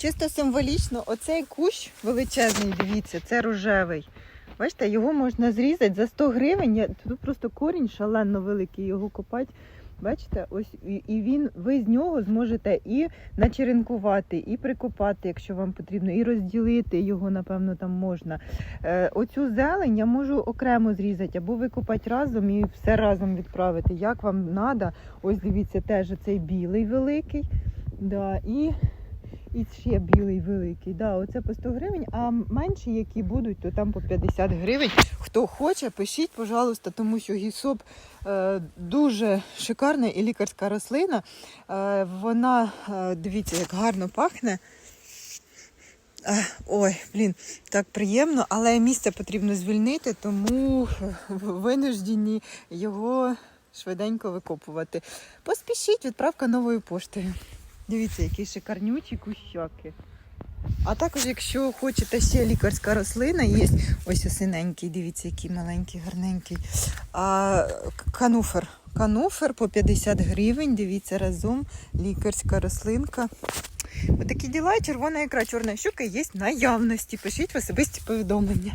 Чисто символічно, оцей кущ величезний, дивіться, це рожевий. Бачите, його можна зрізати за 100 гривень. Тут просто корінь шалено великий, його копати. Бачите, ось і він, ви з нього зможете і начеренкувати, і прикопати, якщо вам потрібно, і розділити його, напевно, там можна. Е, оцю зелень я можу окремо зрізати або викопати разом і все разом відправити. Як вам треба. Ось дивіться, теж цей білий великий. Да, і, і ще білий великий. Да, оце по 100 гривень, а менші, які будуть, то там по 50 гривень. Хто хоче, пишіть, пожалуйста, тому що гісоп е, дуже шикарна і лікарська рослина. Е, вона, е, дивіться, як гарно пахне. Е, Ой, блін, так приємно, але місце потрібно звільнити, тому винуждені його швиденько викопувати. Поспішіть, відправка новою поштою. Дивіться, які шикарнючі кущаки. А також, якщо хочете ще лікарська рослина, є ось синенький, дивіться, який маленький, гарненький. А, кануфер. Кануфер по 50 гривень, дивіться, разом лікарська рослинка. Отакі діла, червона ікра, чорна щука є наявності. Пишіть в особисті повідомлення.